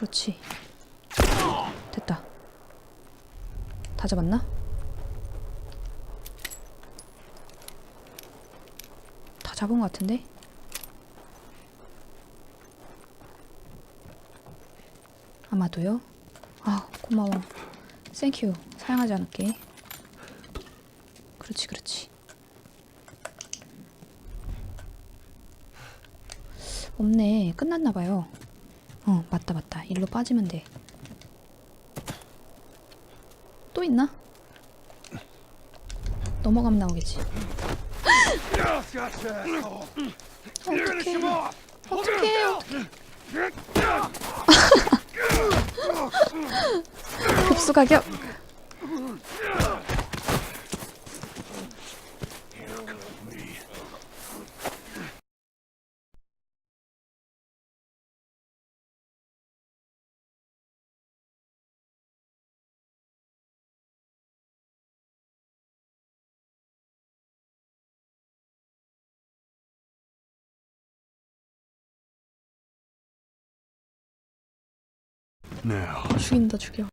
그렇지. 됐다. 다 잡았나? 다 잡은 것 같은데? 아마도요? 아, 고마워. 땡큐. 사양하지 않을게. 그렇지, 그렇지. 없네. 끝났나봐요. 어, 맞다, 맞다. 일로 빠지면 돼. 또 있나? 넘어가면 나오겠지. 어떡해. 어떡해. 급수 가격. 죽인다, 죽여.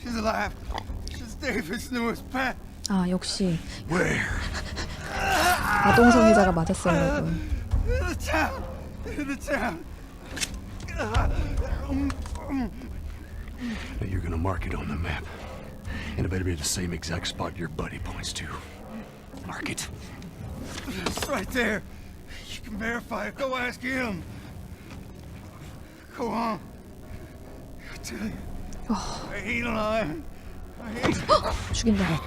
She's alive. She's David's newest pet. 아, 역시 where? 아동 성애자가 맞았어요, 여러분. In the town. In the town. Now you're gonna mark it on the map. And it better be the same exact spot your buddy points to. Mark it. It's right there. You can verify it. Go ask him. Go on. I tell you. I ain't lying. I ain't. 죽인다.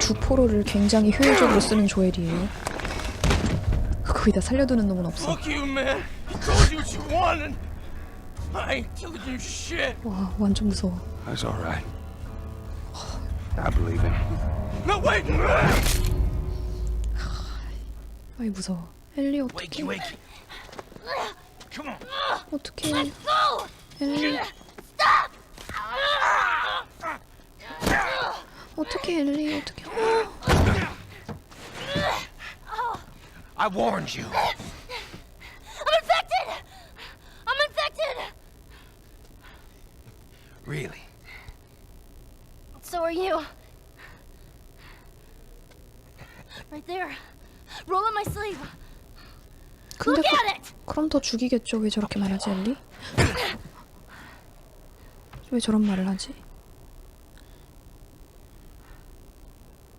주포로를 굉장히 효율적으로 쓰는 조엘이에요. 거기다 살려두는 놈은 없어. Fuck you, man. He told you what you wanted. I ain't killing you shit. 와, 완전 무서워. That's all right. I believe him. No, wait. 아이 무서워. 엘리 어떡해? Wakey, wakey. Come on. 어떡해? 엘리. 어떡해 엘리 어떡해? 어, I warned you. I'm infected! I'm infected! Really? So are you. Right there. Roll up my sleeve. 근데 Look 그, at it! 그럼 더 죽이겠죠? 왜 저렇게 말하지 엘리? 왜 저런 말을 하지?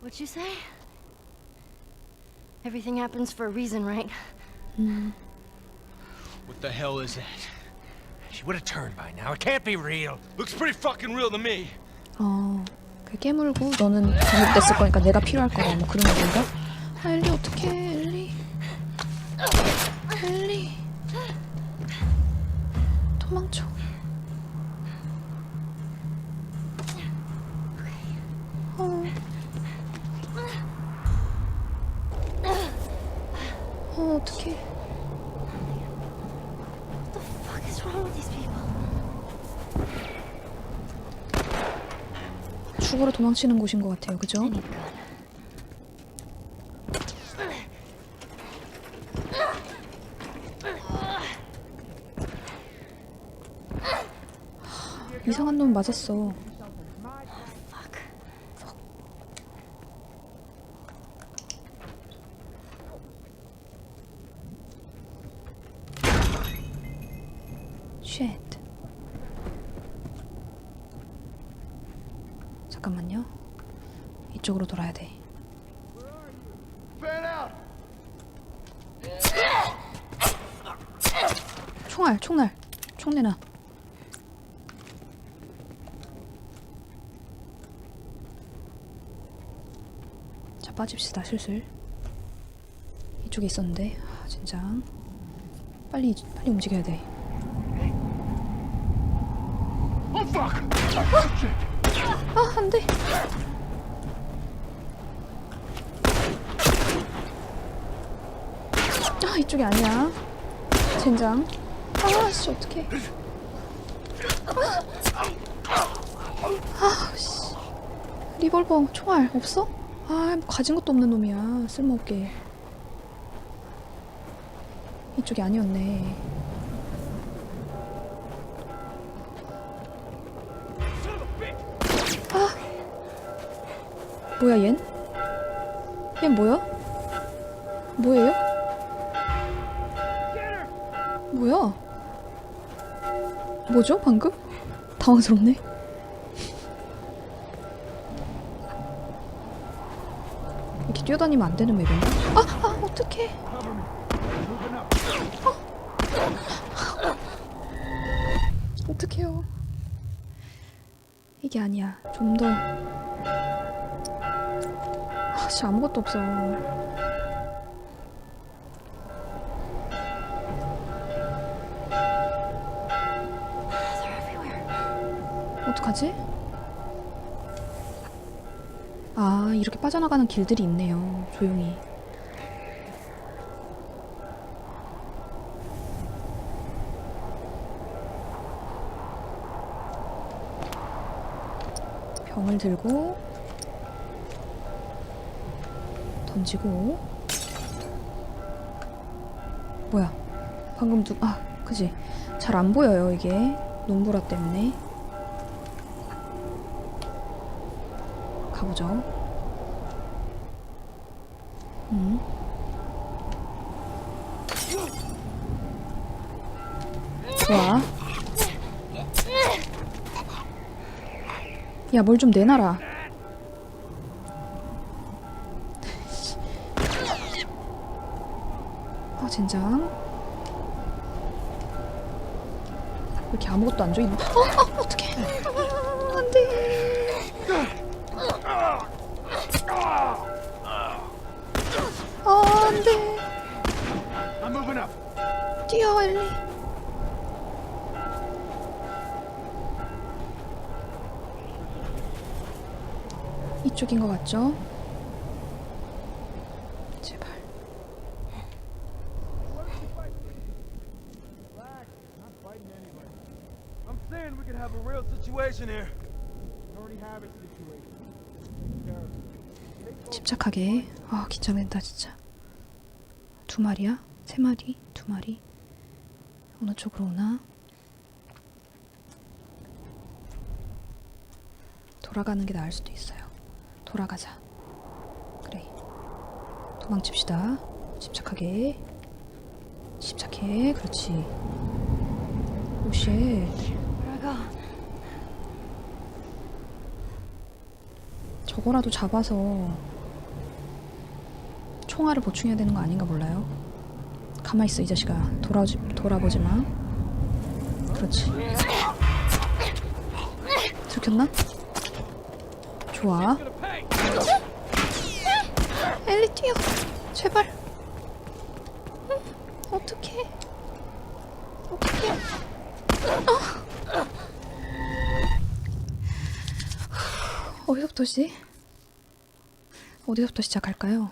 What'd you say? Everything happens for a reason, right? What the hell is that? She would have turned by now. It can't be real. Looks pretty fucking real to me. 어, 그 깨물고 너는 잘못됐을 거니까 내가 필요할 거다 뭐 그런 얘기인가? 아 엘리 어떡해 엘리 엘리 도망쳐 어 어떡해 What the fuck is wrong with these people? 죽으러 도망치는 곳인 것 같아요 그죠? 이상한 놈 맞았어 Fuck. 쉣. 잠깐만요. 이쪽으로 돌아야 돼. Fan out. 총알, 총알. 총 내놔. 자, 빠집시다, 슬슬. 이쪽에 있었는데. 아, 진짜. 빨리, 빨리 움직여야 돼. 아, 안 돼. 이쪽이 아니야. 젠장. 아 씨 어떡해. 아 씨. 리볼버 총알 없어? 아, 뭐 가진 것도 없는 놈이야. 쓸모없게. 이쪽이 아니었네. 아. 뭐야, 얜? 얜 뭐야? 뭐예요? 뭐야? 뭐죠, 방금? 당황스럽네. 뛰어다니면 안 되는 맵인가? 아, 아, 어떡해. 어. 어떡해요. 이게 아니야. 좀 더. 아, 씨, 아무것도 없어. 어떡하지? 아, 이렇게 빠져나가는 길들이 있네요. 조용히. 병을 들고 던지고. 뭐야? 방금 누.. 아 그지. 잘 안 보여요 이게. 눈보라 때문에 가보죠. 음. 좋아. 야, 뭘 좀 내놔라. 아, 젠장. 왜 이렇게 아무것도 안 줘? 있는? 쪽인 것 같죠? 제발. I'm saying we could have a real situation here. We already have a situation. 집착하게. 아, 긴장된다, 진짜. 두 마리야? 세 마리? 두 마리? 어느 쪽으로 오나? 돌아가는 게 나을 수도 있어요. 돌아가자. 그래. 도망칩시다. 집착하게. 집착해. 그렇지. 오쉣. 저거라도 잡아서 총알을 보충해야 되는 거 아닌가 몰라요? 가만 있어 이 자식아 돌아오지 돌아보지 마. 그렇지. 들켰나? 좋아. 엘리 뛰어. 제발. 응, 어떡해. 어떡해. 어. 어디서부터지? 어디서부터 시작할까요?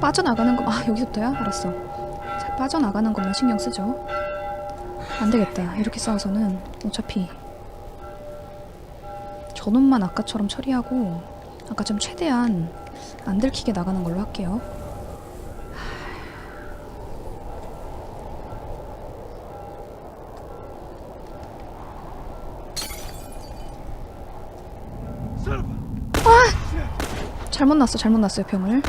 빠져나가는 거, 아, 여기서부터야? 알았어. 자, 빠져나가는 것만 신경 쓰죠. 안 되겠다. 이렇게 싸워서는 어차피 저놈만 아까처럼 처리하고 아까처럼 최대한 안 들키게 나가는 걸로 할게요. A... 잘못 났어, 잘못 났어요, 병을.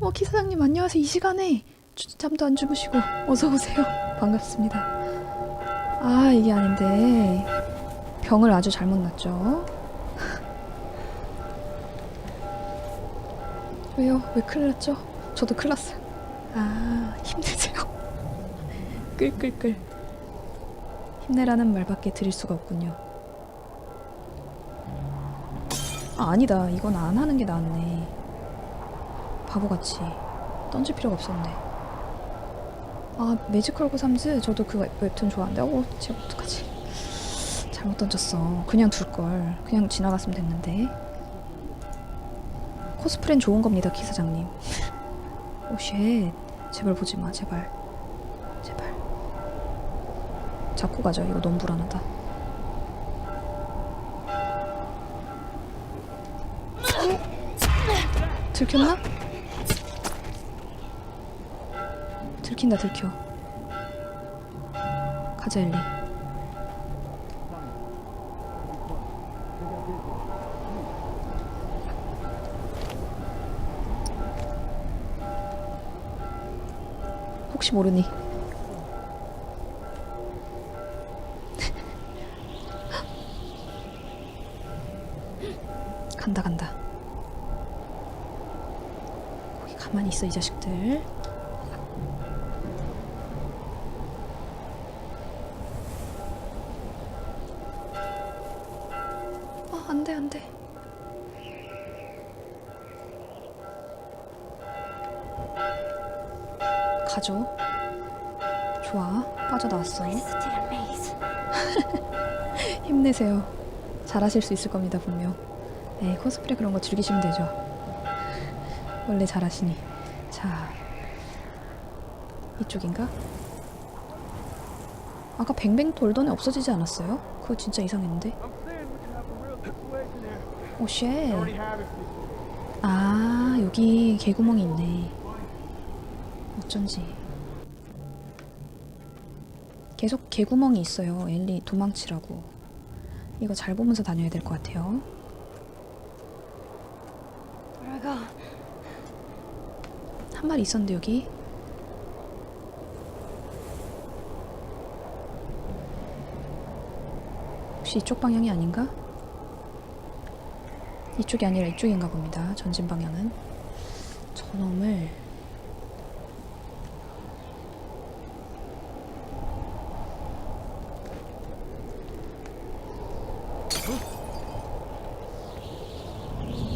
어, 기사장님 안녕하세요. 이 시간에 주- 잠도 안 주무시고 어서 오세요. 반갑습니다. 아, 이게 아닌데. 병을 아주 잘못 났죠. 왜요? 왜 큰일 났죠? 저도 큰일 났어요. 아, 힘내세요. 끌끌끌. 힘내라는 말밖에 드릴 수가 없군요. 아, 아니다. 이건 안 하는 게 낫네. 바보같이. 던질 필요가 없었네. 아, 매지컬 고삼즈 저도 그 웹- 웹툰 좋아하는데, 어, 제가 어떡하지? 잘못 던졌어. 그냥 둘 걸. 그냥 지나갔으면 됐는데. 코스프레는 좋은 겁니다, 기사장님. 오쉣. 제발 보지 마, 제발. 제발. 잡고 가죠. 이거 너무 불안하다. 들켰나? 들킨다, 들켜. 가자, 엘리. 혹시 모르니. 간다 간다. 거기 가만히 있어 이 자식들. 가죠. 좋아 빠져나왔어. 힘내세요. 잘하실 수 있을 겁니다, 분명. 네, 코스프레 그런 거 즐기시면 되죠. 원래 잘하시니. 자, 이쪽인가? 아까 뱅뱅 돌던 애 없어지지 않았어요? 그거 진짜 이상했는데. 오, 쉣. 아, 여기 개구멍이 있네. 어쩐지. 계속 개구멍이 있어요. 엘리 도망치라고. 이거 잘 보면서 다녀야 될 것 같아요. Go? 한 마리 있었는데 여기. 혹시 이쪽 방향이 아닌가? 이쪽이 아니라 이쪽인가 봅니다. 전진 방향은. 저놈을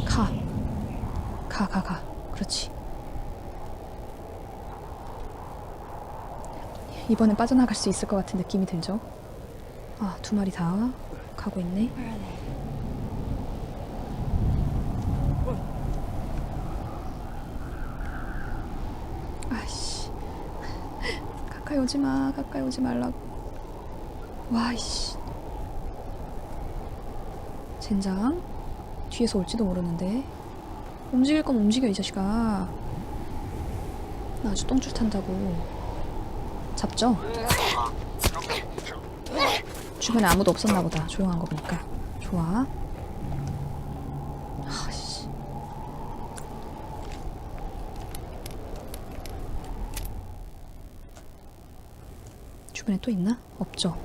가. 가, 가, 가. 그렇지. 이번엔 빠져나갈 수 있을 것 같은 느낌이 들죠? 아, 두 마리 다 가고 있네. 아이씨. 가까이 오지 마. 가까이 오지 말라고. 와, 이씨. 젠장. 뒤에서 올지도 모르는데. 움직일 건 움직여, 이 자식아. 나 아주 똥줄 탄다고. 잡죠? 주변에 아무도 없었나 보다. 조용한 거 보니까. 좋아. 아씨. 주변에 또 있나? 없죠.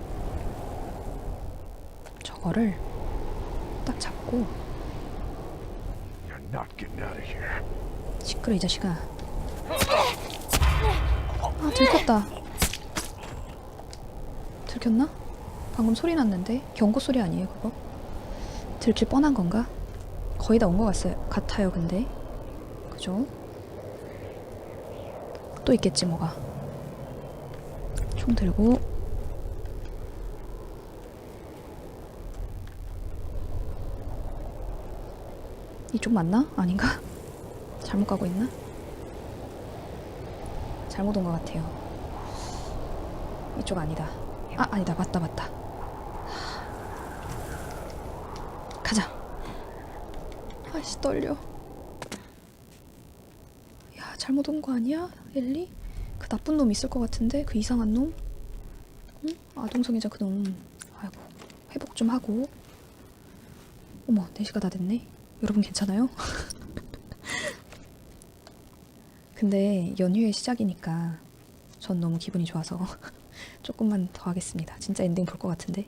저거를 딱 잡고. 시끄러 이 자식아. 아 들켰다. 들켰나? 방금 소리 났는데 경고 소리 아니에요 그거? 들킬 뻔한 건가? 거의 다 온 것 같아요. 같아요 근데 그죠? 또 있겠지 뭐가. 총 들고 이쪽 맞나? 아닌가? 잘못 가고 있나? 잘못 온 것 같아요. 이쪽 아니다. 아, 아니다. 맞다, 맞다. 가자. 아이씨, 떨려. 야, 잘못 온 거 아니야? 엘리? 그 나쁜 놈 있을 것 같은데? 그 이상한 놈? 응? 아동성애자 그 놈. 아이고, 회복 좀 하고. 어머, 4시가 다 됐네. 여러분 괜찮아요? 근데 연휴의 시작이니까 전 너무 기분이 좋아서 조금만 더 하겠습니다. 진짜 엔딩 볼 것 같은데.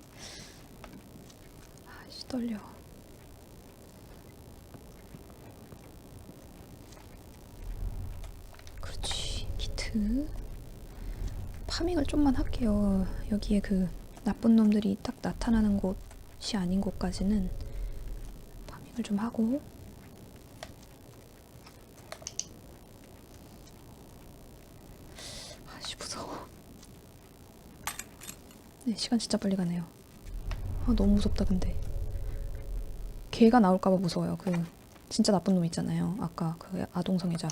아씨 떨려. 그렇지 키트. 파밍을 좀만 할게요. 여기에 그 나쁜 놈들이 딱 나타나는 곳이 아닌 곳까지는 파밍을 좀 하고 아씨 무서워 네 시간 진짜 빨리 가네요. 아 너무 무섭다 근데. 걔가 나올까봐 무서워요. 그 진짜 나쁜 놈 있잖아요. 아까 그 아동 성애자.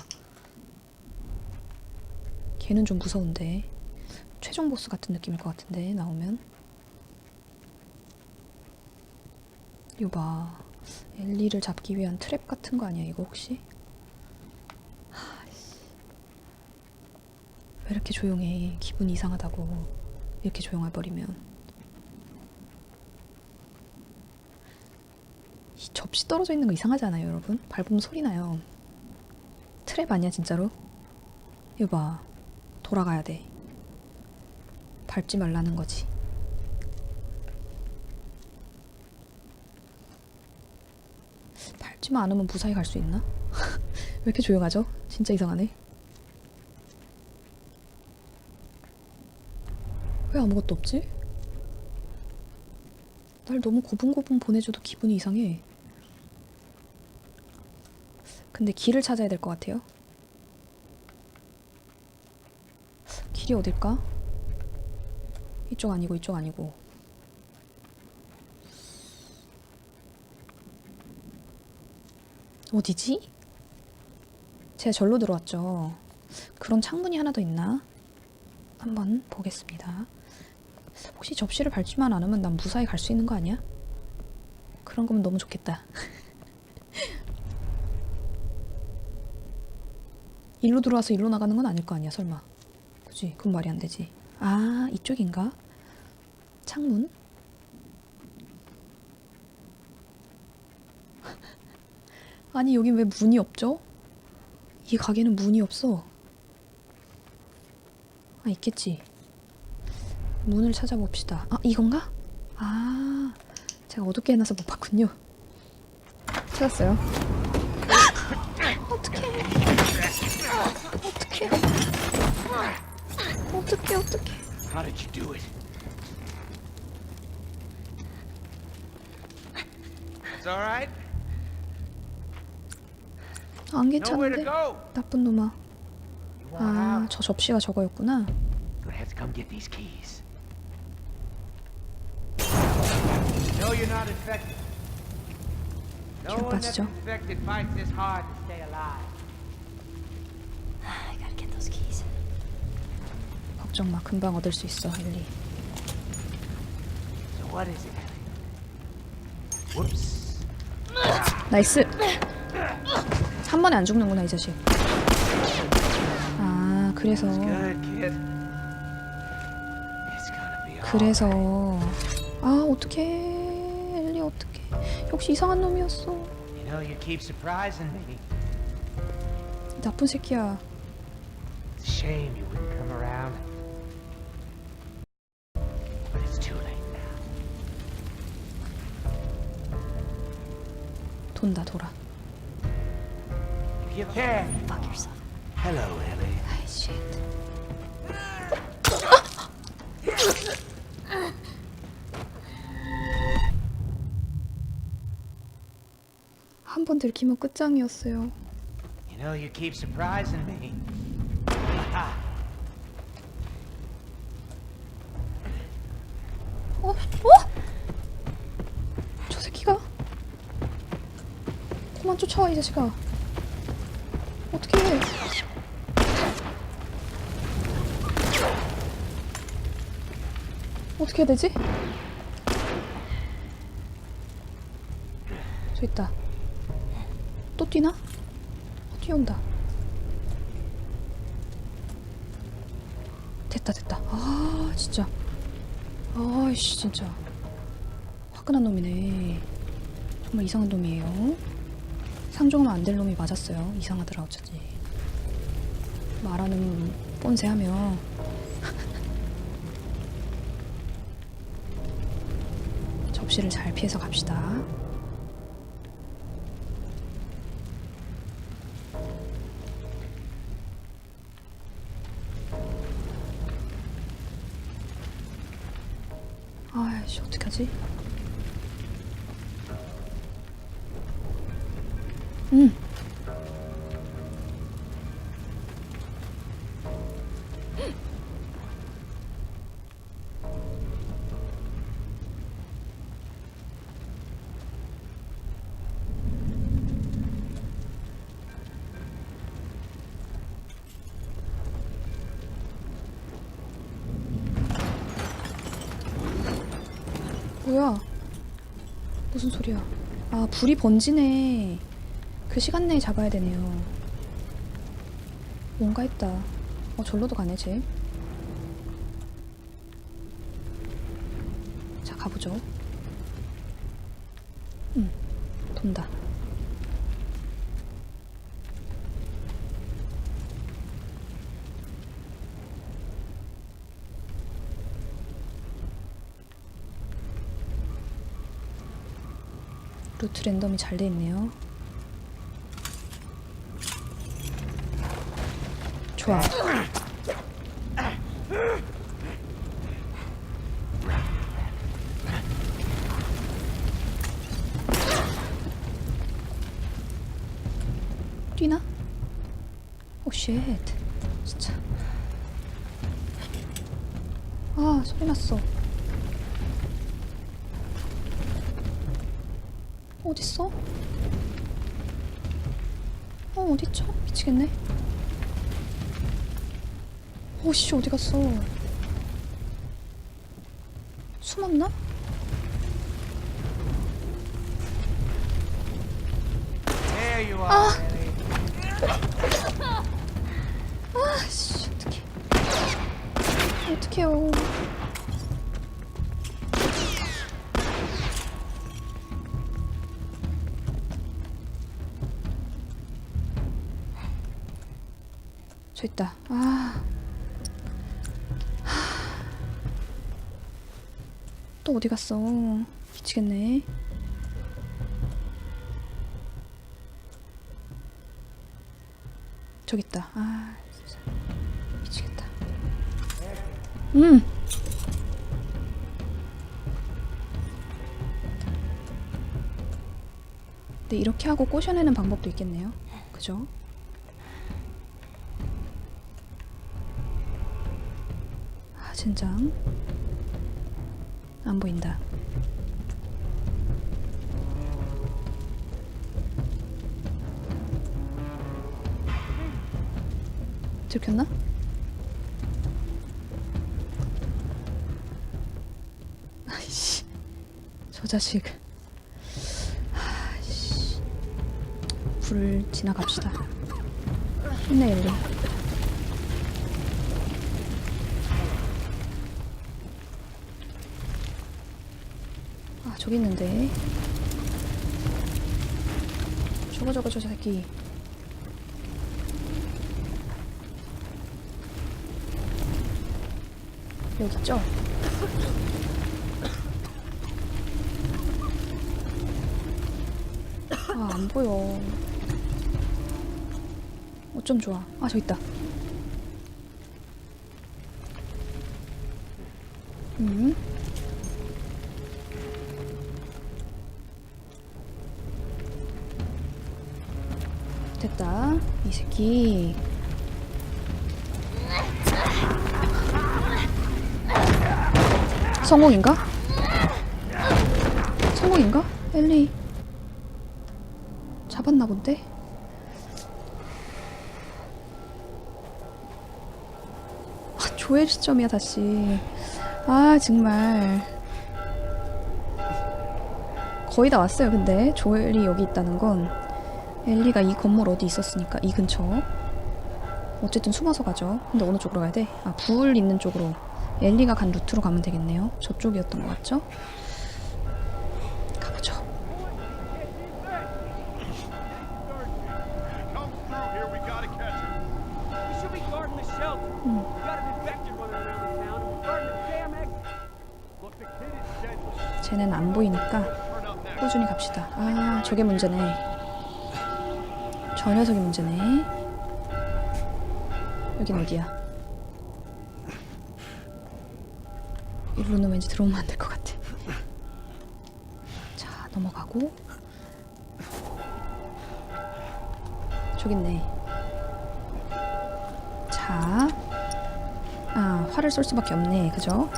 걔는 좀 무서운데. 최종 보스 같은 느낌일 것 같은데 나오면. 이거 봐. 엘리를 잡기 위한 트랩 같은 거 아니야 이거 혹시? 하씨. 왜 이렇게 조용해? 기분이 이상하다고 이렇게 조용해버리면 이 접시 떨어져 있는 거 이상하지 않아요 여러분? 밟으면 소리 나요 트랩 아니야 진짜로? 이거 봐 돌아가야 돼 밟지 말라는 거지 밟지만 않으면 무사히 갈 수 있나? 왜 이렇게 조용하죠? 진짜 이상하네 왜 아무것도 없지? 날 너무 고분고분 보내줘도 기분이 이상해 근데 길을 찾아야 될 것 같아요 길이 어딜까? 이쪽 아니고 이쪽 아니고 어디지? 제가 절로 들어왔죠. 그런 창문이 하나 더 있나? 한번 보겠습니다. 혹시 접시를 밟지만 않으면 난 무사히 갈 수 있는 거 아니야? 그런 거면 너무 좋겠다. 일로 들어와서 일로 나가는 건 아닐 거 아니야, 설마. 그지? 그건 말이 안 되지. 아, 이쪽인가? 창문? 아니, 여긴 왜 문이 없죠? 이 가게는 문이 없어. 아, 있겠지. 문을 찾아봅시다. 아, 이건가? 아, 제가 어둡게 해놔서 못 봤군요. 찾았어요. 어떡해. 어떡해. 어떡해, 어떡해. How did you do it? It's all right. 안 괜찮은데? 나쁜 놈아. 아? 저 접시가 저거였구나. Gonna have to come get these keys. That's 빠지죠? infected fights this hard to stay alive. I gotta get those keys. 걱정 마. 금방 얻을 수 있어, 엘리. So what is it, Ellie? Whoops. 나이스! 한 번에 안 죽는구나, 이 자식. 아, 그래서. 그래서. 아, 어떡해. 역시 이상한 놈이었어. You know, you keep surprising me. 나쁜 새끼야. It's a shame you wouldn't come around. But it's too late now. 돈다, 돌아. Give care. 들키면 끝장이었어요. You know, you keep surprising me. 어? 어? 저 새끼가 그만 쫓아와 이 자식아 어떻게 해 어떻게 해야 되지? 뛰나? 어, 뛰어온다. 됐다 됐다. 아 진짜. 아이씨 진짜. 화끈한 놈이네. 정말 이상한 놈이에요. 상종하면 안 될 놈이 맞았어요. 이상하더라 어쩌지 말하는 뻔세하며. 접시를 잘 피해서 갑시다 아이씨 어떡하지? 음. 무슨 소리야? 아, 불이 번지네. 그 시간 내에 잡아야 되네요. 뭔가 했다. 어, 절로도 가네, 쟤. 자, 가보죠. 응, 돈다. 루트 랜덤이 잘 돼 있네요. 좋아. 오씨, 어디 갔어? 숨었나? Are, Ellie. 아씨, 어떡해. 어떡해요. 저 있다. 아. 또 어디 갔어? 미치겠네. 저기 있다. 아, 진짜. 미치겠다. 음. 근데 이렇게 하고 꼬셔내는 방법도 있겠네요. 그죠? 아, 젠장. 안 보인다. 들켰나? 아이씨, 저 자식. 아이씨, 불을 지나갑시다. 힘내 엘리. 저기 있는데. 저거 저거 저 새끼. 여기 있죠? 아, 안 보여. 어쩜 좋아. 아, 저 있다. 이 새끼. 성공인가? 성공인가? 엘리 잡았나 본데? 아, 조엘 시점이야 다시 아 정말 거의 다 왔어요 근데 조엘이 여기 있다는 건 엘리가 이 건물 어디 있었으니까 이 근처 어쨌든 숨어서 가죠 근데 어느 쪽으로 가야 돼? 아 불 있는 쪽으로 엘리가 간 루트로 가면 되겠네요 저쪽이었던 것 같죠? 가보죠 dead. 쟤는 안 보이니까. 꾸준히 갑시다. 아, 저게 문제네. 저 녀석이 문제네. 여긴 어디야? 이리로는 왠지 들어오면 안 될 것 같아. 자, 넘어가고. 저기 있네. 자. 아, 활을 쏠 수밖에 없네. 그죠?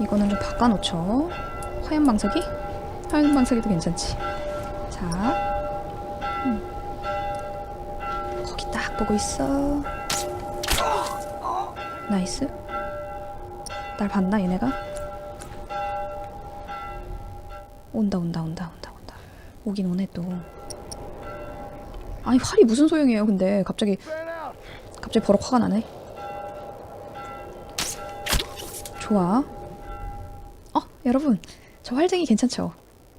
이거는 좀 바꿔놓죠. 화염 방석이? 화염 방석이도 괜찮지. 자, 보고 있어. 나이스. 날 봤나 얘네가? 온다 온다 온다 온다 온다. 오긴 오네 또. 아니 활이 무슨 소용이에요 근데? 갑자기 갑자기 버럭 화가 나네. 좋아. 어 여러분. 저 활쟁이 괜찮죠?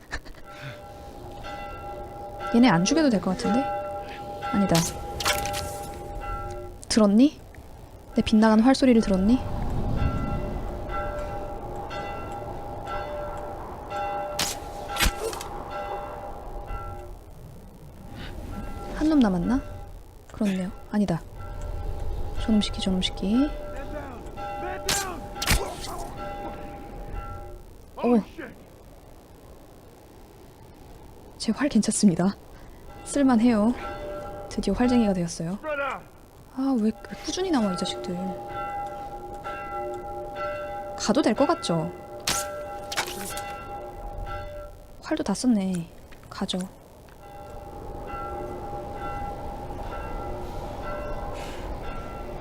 얘네 안 죽여도 될 것 같은데? 아니다 들었니 내 빗나간 활 소리를 들었니 한 놈 남았나? 그렇네요. 아니다. 저놈 시키, 저놈 시키. 오. 제 활 괜찮습니다. 쓸만해요. 드디어 활쟁이가 되었어요. 아, 왜, 왜 꾸준히 나와, 이 자식들. 가도 될 것 같죠? 활도 다 썼네. 가죠.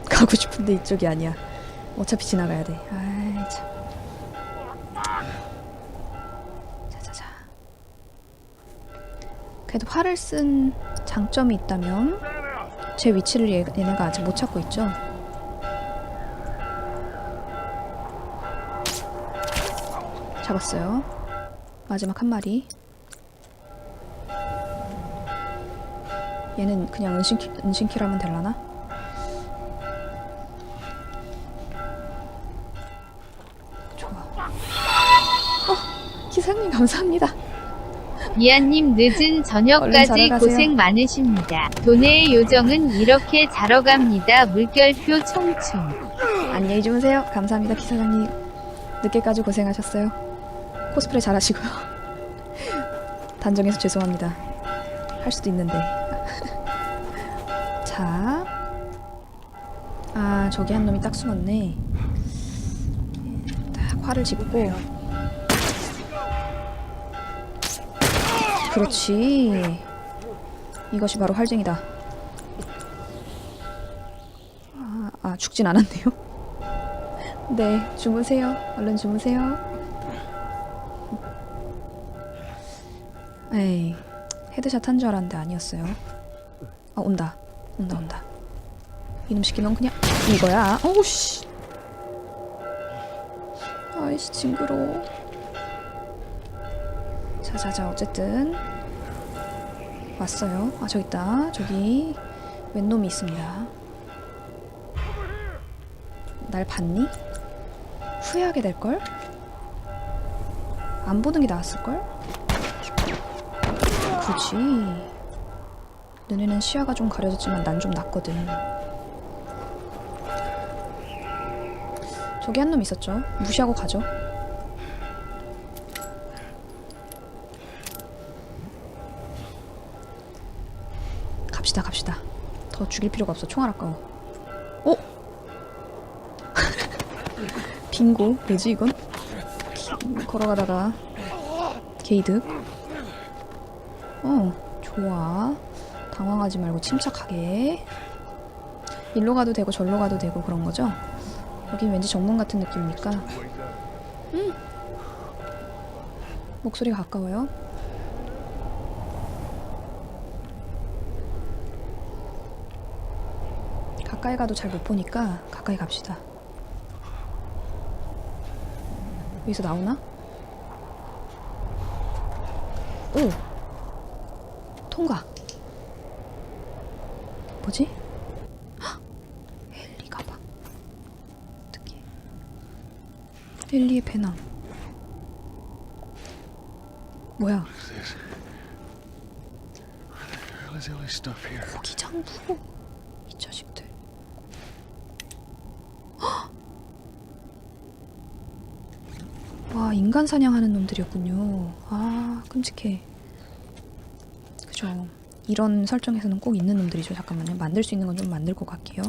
가고 싶은데 이쪽이 아니야. 어차피 지나가야 돼. 아이 참. 자자자. 그래도 활을 쓴 장점이 있다면 제 위치를 얘, 얘네가 아직 못 찾고 있죠. 잡았어요. 마지막 한 마리. 얘는 그냥 은신키, 은신키라면 될라나? 좋아. 어, 기사님 감사합니다. 미아님 늦은 저녁까지. 고생 많으십니다. 돈의 요정은 이렇게 자러 갑니다. 물결표 총총. 안녕히 주무세요. 감사합니다, 기사장님. 늦게까지 고생하셨어요. 코스프레 잘하시고요. 단정해서 죄송합니다. 할 수도 있는데. 자. 아, 저기 한 놈이 딱 숨었네. 딱 활을 짚고. 그렇지. 이것이 바로 활쟁이다. 아, 아 죽진 않았네요. 네, 주무세요. 얼른 주무세요. 에이, 헤드샷 한 줄 알았는데 아니었어요. 아, 온다. 온다, 온다. 이놈 시키면 그냥 이거야. 어우, 씨. 아이씨, 징그러워. 자, 자, 자, 어쨌든. 왔어요. 아, 저기 있다. 저기, 웬 놈이 있습니다. 날 봤니? 후회하게 될걸? 안 보는 게 나았을걸? 그렇지. 너네는 시야가 좀 가려졌지만 난 좀 낫거든. 저기 한 놈 있었죠? 무시하고 가죠. 갑시다, 갑시다. 더 죽일 필요가 없어. 총알 아까워. 어? 빙고 뭐지 이건? 걸어가다가 게이득 어 좋아 당황하지 말고 침착하게 일로 가도 되고 절로 가도 되고 그런 거죠? 여긴 왠지 정문 같은 느낌이니까 음 목소리가 가까워요 가까이 가도 잘 못 보니까 가까이 갑시다 여기서 나오나? 오! 통과! 뭐지? 헉! 엘리 가방. 어떡해. 엘리의 배낭. 뭐야? What is all this stuff here? 고기 장부. 이 자식들. 헉! 와, 인간 사냥하는 놈들이었군요. 아, 끔찍해. 그죠. 이런 설정에서는 꼭 있는 놈들이죠. 잠깐만요. 만들 수 있는 건 좀 만들 것 같게요.